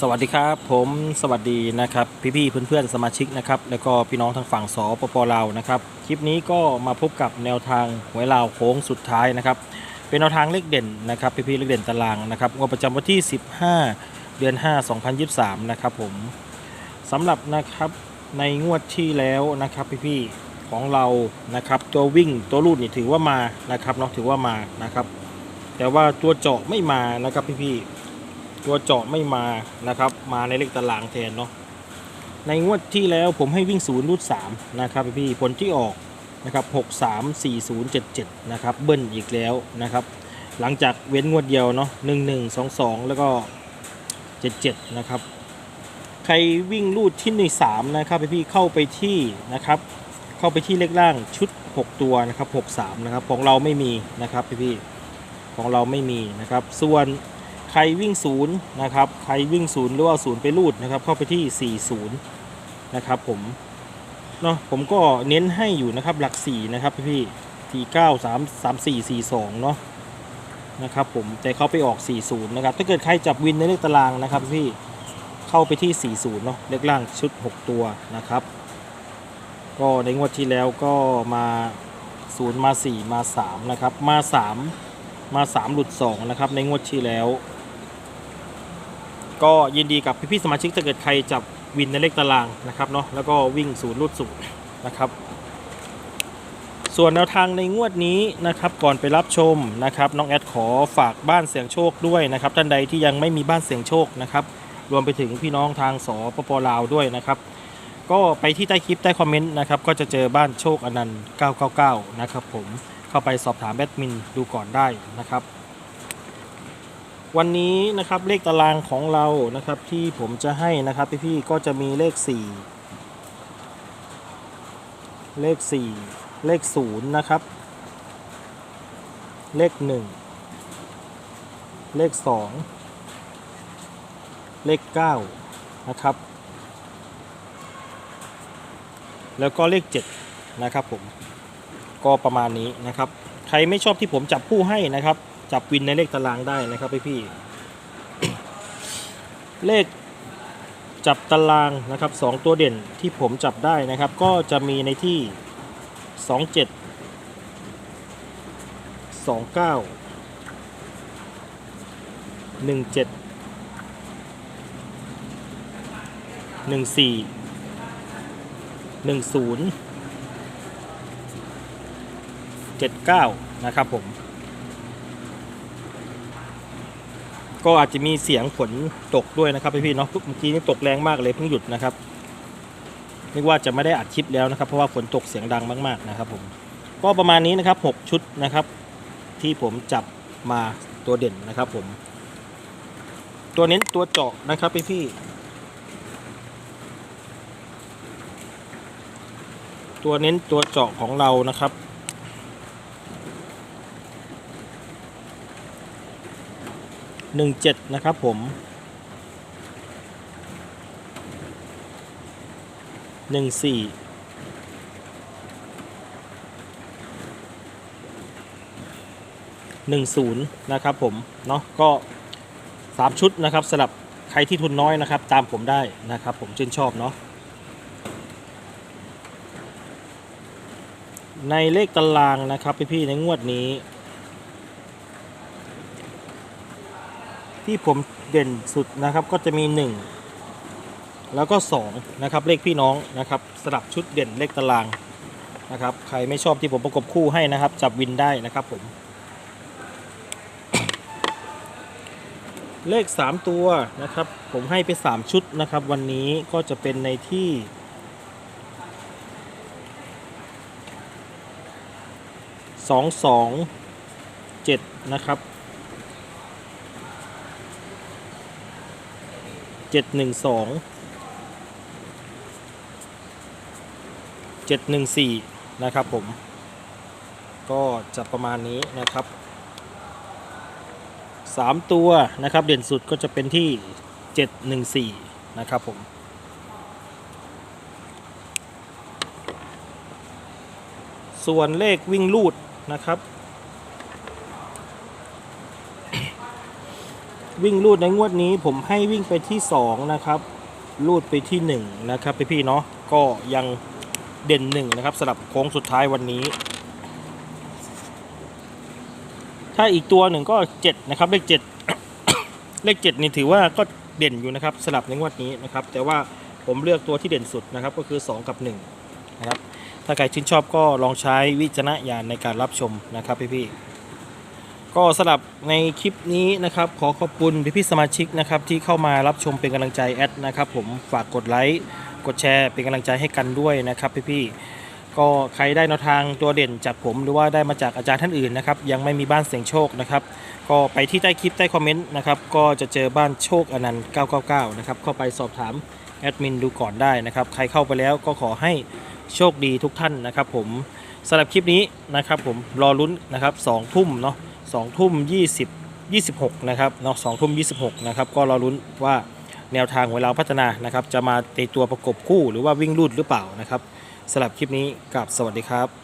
สวัสดีครับผมสวัสดีนะครับพี่ๆเพื่อนๆสมาชิกนะครับแล้วก็พี่น้องทางฝั่งสปปลาวนะครับคลิปนี้ก็มาพบกับแนวทางหวยลาวโค้งสุดท้ายนะครับเป็นแนวทางเลขเด่นนะครับพี่ๆเลขเด่นตารางนะครับงวดประจำวันที่ 15 เดือน 5 2023 นะครับผมสำหรับนะครับในงวดที่แล้วนะครับพี่ๆของเรานะครับตัววิ่งตัวรูดนี่ถือว่ามานะครับเนาะถือว่ามานะครับแต่ว่าตัวเจาะไม่มานะครับพี่ๆ ตัวเจาะไม่มานะครับ มาในเลขตารางแทนเนาะในงวดที่แล้วผมให้วิ่งศูนย์รูดสามนะครับพี่ผลที่ออกนะครับหกสามสี่ศูนย์เจ็ดเจ็ดนะครับเบิ้ลอีกแล้วนะครับ หลังจากเว้นงวดเดียวเนาะหนึ่งหนึ่งสองสองแล้วก็เจ็ดเจ็ดนะครับ ใครวิ่งรูดที่ในสามนะครับพี่เข้าไปที่นะครับ เข้าไปที่เลขล่างชุด6ตัวนะครับ63นะครับของเราไม่มีนะครับพี่ของเราไม่มีนะครับ ส่วน ใครวิ่งศูนย์นะครับ ใครวิ่งศูนย์หรือว่าศูนย์ไปรูดนะครับ เข้าไปที่ 40 นะครับผม เนาะผมก็เน้นให้อยู่นะครับหลัก 4 นะครับพี่พี่สี่เก้าสามสามสี่สี่สองเนาะนะครับผม แต่เขาไปออก 40 นะครับ ถ้าเกิดใครจับวินในเลขตารางนะครับพี่เข้าไปที่ 40 เนาะเลขล่างชุด 6 ตัวนะครับ ก็ในงวดที่แล้วก็มา0มา 4 มา 3 นะครับ มา 3 มา 3 หลุด 2 นะครับ ในงวดที่แล้ว ก็ยินดีกับพี่ๆสมาชิกถ้าเกิดใครจับวินในเลขตารางนะครับเนาะแล้วก็วิ่งศูนย์รูดศูนย์นะครับ ส่วนแนวทางในงวดนี้นะครับก่อนไปรับชมนะครับน้องแอดขอฝากบ้านเสียงโชคด้วยนะครับ ท่านใดที่ยังไม่มีบ้านเสียงโชคนะครับรวมไปถึงพี่น้องทางสปปลาวด้วยนะครับ ก็ไปที่ใต้คลิปใต้คอมเมนต์นะครับก็จะเจอบ้านโชคอนันต์999 นะครับผมเข้าไปสอบถามแอดมินดูก่อนได้นะครับ วันนี้นะครับเลขตารางของเรานะครับที่ผมจะให้นะครับพี่ๆก็จะมีเลข 4 เลข 4 เลข 0 นะครับ เลข 1 เลข 2 เลข 9 นะครับ แล้วก็เลข 7 นะครับผม ก็ประมาณนี้นะครับ ใครไม่ชอบที่ผมจับคู่ให้นะครับ จับวินในเลขตารางได้นะครับพี่พี่เลขจับตารางนะครับสองตัวเด่นที่ผมจับได้นะครับ ก็จะมีในที่ 27 29 17 14หนึ่งศูนย์เจ็ดเก้านะครับผม ก็อาจจะมีเสียงฝนตกด้วยนะครับพี่ๆเนาะเมื่อกี้นี่ตกแรงมากเลยเพิ่งหยุดนะครับนึกว่าจะไม่ได้อัดคลิปแล้วนะครับ เพราะว่าฝนตกเสียงดังมากๆนะครับผมก็ประมาณนี้นะครับ 6 ชุดนะครับ ที่ผมจับมาตัวเด่นนะครับผม ตัวเน้นตัวเจาะนะครับพี่ๆตัวเน้นตัวเจาะของเรานะครับ หนึ่งเจ็ดนะครับผมหนึ่งสี่หนึ่งศูนย์นะครับผมเนาะก็สามชุดนะครับสำหรับใครที่ทุนน้อยนะครับ ตามผมได้นะครับผมชื่นชอบเนาะในเลขตารางนะครับพี่ๆในงวดนี้ ที่ผมเด่นสุดนะครับก็จะมี 1 แล้วก็2นะครับเลขพี่น้องนะครับสลับชุดเด่นเลขตารางนะครับใครไม่ชอบที่ผมประกบคู่ให้นะครับ จับวินได้นะครับผม เลข 3 ตัวนะครับ ผมให้ไป 3 ชุดนะครับ วันนี้ก็จะเป็นในที่สองสองเจ็ดนะครับ เจ็ดหนึ่งสองเจ็ดหนึ่งสี่นะครับผม ก็จะประมาณนี้นะครับสามตัวนะครับเด่นสุดก็จะเป็นที่เจ็ดหนึ่งสี่นะครับผมส่วนเลขวิ่งลูดนะครับ วิ่งรูดในงวดนี้ ผมให้วิ่งไปที่สองนะครับ รูดไปที่หนึ่งนะครับพี่ๆเนาะก็ยังเด่นหนึ่งนะครับสำหรับโค้งสุดท้ายวันนี้ ถ้าอีกตัวหนึ่งก็เจ็ดนะครับ เลขเจ็ดเลขเจ็ดนี่ถือว่าก็เด่นอยู่นะครับสลับในงวดนี้นะครับ แต่ว่าผมเลือกตัวที่เด่นสุดนะครับก็คือ 2 กับ 1 นะครับ ถ้าใครชื่นชอบก็ลองใช้วิจารณญาณในการรับชมนะครับพี่ๆ ก็สลับในคลิปนี้นะครับ ขอขอบคุณพี่ๆสมาชิกนะครับที่เข้ามารับชมเป็นกำลังใจแอดนะครับผมฝากกดไลค์กดแชร์เป็นกำลังใจให้กันด้วยนะครับพี่ๆก็ใครได้แนวทางตัวเด่นจากผมหรือว่าได้มาจากอาจารย์ท่านอื่นนะครับยังไม่มีบ้านเสียงโชคนะครับก็ไปที่ใต้คลิปใต้คอมเมนต์นะครับก็จะเจอบ้านโชคอนันต์ 999 นะครับเข้าไปสอบถามแอดมินดูก่อนได้นะครับใครเข้าไปแล้วก็ขอให้โชคดีทุกท่านนะครับผมสำหรับคลิปนี้นะครับผมรอลุ้นนะครับ2ทุ่มเนาะ 2ทุ่ม20 26นะครับเนาะ2ทุ่ม26นะครับก็รอลุ้นว่าแนวทางของเราพัฒนานะครับ จะมาในตัวประกบคู่หรือว่าวิ่งรูดหรือเปล่านะครับสำหรับคลิปนี้กับสวัสดีครับ